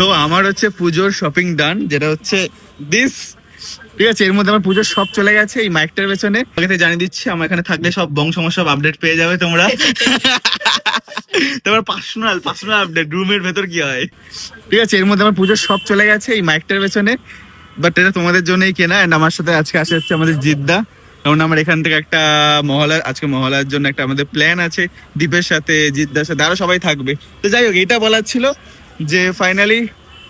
তো আমার হচ্ছে পুজোর শপিং ডান যেটা হচ্ছে দিস ঠিক আছে, এর মধ্যে আমার পুজোর সব চলে গেছে, এই মাইকটার পেছনে। আগে জানিয়ে দিচ্ছি, আমার এখানে থাকলে সব বংশ আপডেট পেয়ে যাবে তোমরা। তোমার পার্সোনাল পার্সোনাল আপডেট রুমের ভেতর কি হয়? ঠিক আছে, এর মধ্যে আমার পুজোর সব চলে গেছে, এই মাইকটার পেছনে। বাট এটা তোমাদের জন্যই কেনা এন্ড আমার সাথে আজকে আসে হচ্ছে আমাদের জিদ্দা। কারণ আমার এখান থেকে একটা মহলা আজকে মহলার জন্য একটা আমাদের প্ল্যান আছে, দীপের সাথে, জিদ্দার সাথে, আরও সবাই থাকবে। তো যাই হোক এটা বলার ছিল। যে ফাইনালি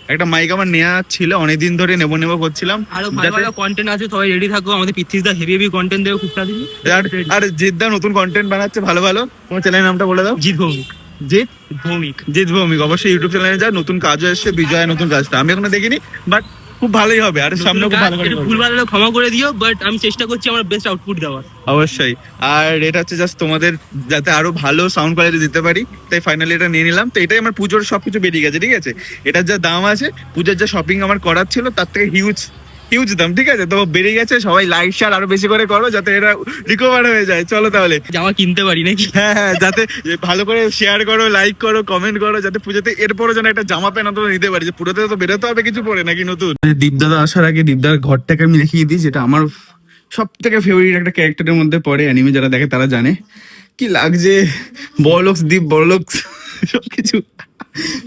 একটা মাইক আমার নেওয়া ছিল অনেকদিন ধরে নেব নেব করছিলাম। আরও ভালো ভালো কন্টেন্ট আছে সবাই রেডি থাকো। আমাদের দা হেভি হেভি কন্টেন্ট দেবো খুব তাড়াতাড়ি। আর আর জিদ্দা নতুন কন্টেন্ট বানাচ্ছে ভালো ভালো। তোমার চ্যানেলের নামটা বলে দাও। জিৎ ভৌমিক। জিৎ? ভৌমিক। জিৎ ভৌমিক অবশ্যই ইউটিউব চ্যানেলে যা নতুন কাজও এসছে বিজয় নতুন কাজটা। আমি এখনও দেখিনি বাট খুব ভালোই হবে আর সামনে খুব ভালো করে ভুল ভালো ক্ষমা করে দিও বাট আমি চেষ্টা করছি আমার বেস্ট আউটপুট দেওয়ার। অবশ্যই আর এটা হচ্ছে জাস্ট তোমাদের যাতে আরও ভালো সাউন্ড কোয়ালিটি দিতে পারি তাই ফাইনালি এটা নিয়ে নিলাম। তো এটাই আমার পুজোর সবকিছু বেরিয়ে গেছে ঠিক আছে? এটার যা দাম আছে পুজোর যা শপিং আমার করার ছিল তার থেকে হিউজ হিউজ দাম ঠিক আছে? তো বেরিয়ে গেছে সবাই লাইক শেয়ার আরও বেশি করে করো যাতে এটা রিকভার হয়ে যায়। চলো তাহলে। জামা কিনতে পারি নাকি? হ্যাঁ হ্যাঁ যাতে ভালো করে শেয়ার করো লাইক করো কমেন্ট করো যাতে পুজোতে এরপরও যেন একটা জামা প্যান্ট অন্তত নিতে পারি। যে পুরোতে তো বেরোতে হবে কিছু পরে নাকি নতুন? দীপদাদা আসার আগে দীপদার ঘরটাকে আমি দেখিয়ে দিই যেটা আমার সব থেকে ফেভারিট একটা ক্যারেক্টারের মধ্যে পড়ে অ্যানিমে যারা দেখে তারা জানে। কি লাগছে? বড়লোকস দীপ বড়লোকস সবকিছু।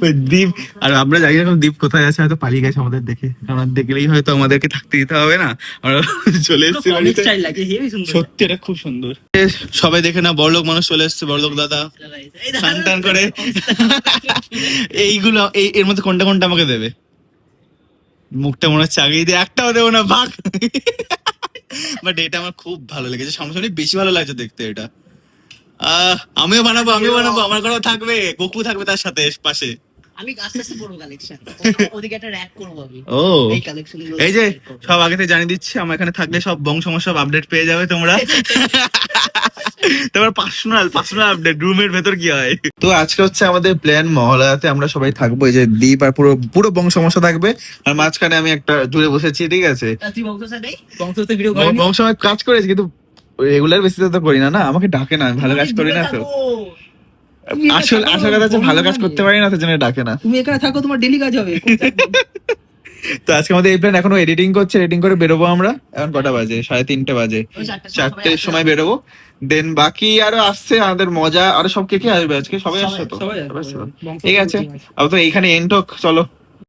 ওই দ্বীপ আর আমরা জানি না এখন দ্বীপ কোথায় আছে হয়তো পালিয়ে গেছে আমাদের দেখে। আমরা দেখলেই হয়তো আমাদেরকে থাকতে দিতে হবে না। আমরা চলে এসেছি সত্যি এটা খুব সুন্দর। সবাই দেখে না বড়লোক মানুষ চলে এসছে বড়লোক দাদা। টান করে। এইগুলো এই এর মধ্যে কোনটা কোনটা আমাকে দেবে? মুখটা মনে হচ্ছে আগেই দিয়ে একটাও দেবো না ভাগ বাট এটা আমার খুব ভালো লেগেছে সামনাসামনি বেশি ভালো লাগছে দেখতে এটা। আমিও বানাবো আমিও বানাবো আমার ঘরেও থাকবে গোকু থাকবে তার সাথে পাশে। আমি আস্তে আস্তে বড় কালেকশন ওদিকে একটা র্যাক করব আমি। ও। এই কালেকশন এই যে সব আগে থেকে জানিয়ে দিচ্ছি আমার এখানে থাকলে সব বংশ সব আপডেট পেয়ে যাবে তোমরা। তোমার পার্সোনাল পার্সোনাল আপডেট রুমের ভেতর কি হয়? তো আজকে হচ্ছে আমাদের প্ল্যান মহলাতে আমরা সবাই থাকব এই যে দ্বীপ আর পুরো পুরো বংশ সমস্যা থাকবে। আর মাঝখানে আমি একটা জুড়ে বসেছি ঠিক আছে? বংশ কাজ করেছি কিন্তু রেগুলার বেসিসে তো করি না না? আমাকে ডাকে না ভালো কাজ করি না তো। আসল আসল কথা হচ্ছে ভালো কাজ করতে পারি না তো জন্য ডাকে না। তুমি এখানে থাকো তোমার ডেলি কাজ হবে। তো আজকে আমাদের এই প্ল্যান এখনও এডিটিং করছে এডিটিং করে বেরোবো আমরা। এখন কটা বাজে? সাড়ে তিনটে বাজে। চারটের সময় বেরোবো। দেন বাকি আরও আসছে আমাদের মজা আরও সব কে কে আসবে আজকে? সবাই আসছে তো? তো? ঠিক আছে। আপাতত এইখানে এন্ড হোক চলো।